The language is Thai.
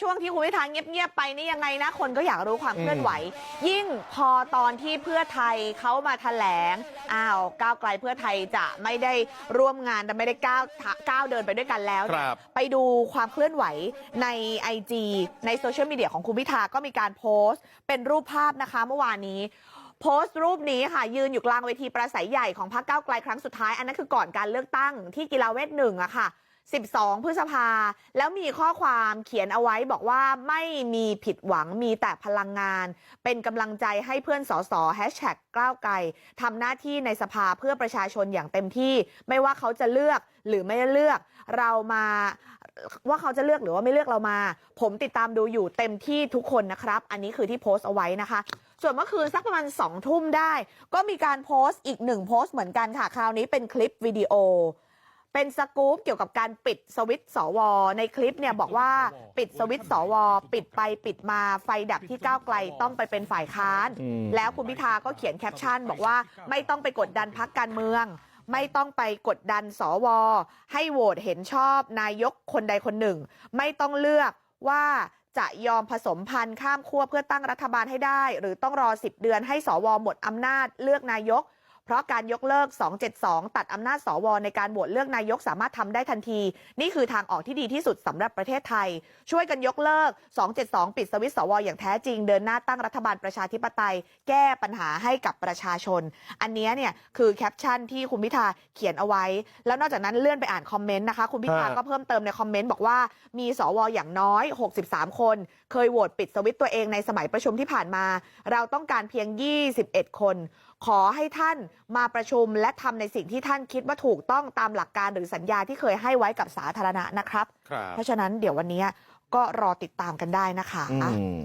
ช่วงที่คุณพิธาเงียบๆไปนี่ยังไงนะคนก็อยากรู้ความเคลื่อนไหว ยิ่งพอตอนที่เพื่อไทยเขามาแถลงอ้าวก้าวไกลเพื่อไทยจะไม่ได้ร่วมงานแต่ไม่ได้ก้าวก้าวเดินไปด้วยกันแล้วเนี่ยครับไปดูความเคลื่อนไหวใน IG ในโซเชียลมีเดียของคุณพิธาก็มีการโพสต์ เป็นรูปภาพนะคะเมื่อวานนี้โพสต์รูปนี้ค่ะ ยืนอยู่กลางเวทีประสัยใหญ่ของพรรคก้าวไกลครั้งสุดท้าย อันนั้นคือก่อนการเลือกตั้งที่กีฬาเวทหนึ่งอะค่ะ 12พฤษภาแล้วมีข้อความเขียนเอาไว้บอกว่าไม่มีผิดหวังมีแต่พลังงาน เป็นกำลังใจให้เพื่อนสสแฮชแท็กก้าวไกลทำหน้าที่ในสภาเพื่อประชาชนอย่างเต็มที่ ไม่ว่าเขาจะเลือกหรือไม่เลือกเรามาว่าเขาจะเลือกหรือว่าไม่เลือกเรามา ผมติดตามดูอยู่เต็มที่ทุกคนนะครับ อันนี้คือที่โพสต์เอาไว้นะคะ ส่วนเมื่อคืนสักประมาณสองทุ่มได้ ก็มีการโพสต์อีกหนึ่งโพสต์เหมือนกันค่ะ คราวนี้เป็นคลิปวิดีโอ เป็นสกู๊ปเกี่ยวกับการปิดสวิตช์สวในคลิปเนี่ยบอกว่าปิดสวิตช์สวปิดไปปิดมาไฟดับที่ก้าวไกลต้องไปเป็นฝ่ายค้านอืมแล้วคุณพิธาก็เขียนแคปชั่น บอกว่าไม่ต้องไปกดดันพักการเมือง ไม่ต้องไปกดดันสว ให้โหวตเห็นชอบนายกคนใดคนหนึ่ง ไม่ต้องเลือกว่าจะยอมผสมพันธุ์ข้ามขั้วเพื่อตั้งรัฐบาลให้ได้ หรือต้องรอ 10 เดือนให้สวหมดอำนาจเลือกนายก เพราะการยกเลิก272ตัดอำนาจสวในการโหวตเลือกนายกสามารถทำได้ทันทีนี่คือทางออกที่ดีที่สุดสำหรับประเทศไทย ช่วยกันยกเลิก 272 ปิดสวิตช์สวอย่างแท้จริงเดินหน้าตั้งรัฐบาลประชาธิปไตย แก้ปัญหาให้กับประชาชน อันเนี้ยเนี่ยคือแคปชั่นที่คุณพิธาเขียนเอาไว้ แล้วนอกจากนั้นเลื่อนไปอ่านคอมเมนต์นะคะคุณพิธาฮะก็เพิ่มเติมในคอมเมนต์บอกว่ามีสวอย่างน้อย 63 คน เคยโหวตปิดสวิตช์ตัวเองในสมัยประชุมที่ผ่านมา เราต้องการเพียง 21 คน ขอให้ท่านมาประชุมและทำในสิ่งที่ท่านคิดว่าถูกต้องตามหลักการหรือสัญญาที่เคยให้ไว้กับสาธารณะนะครับครับเพราะฉะนั้นเดี๋ยววันนี้ก็รอติดตามกันได้นะคะอืม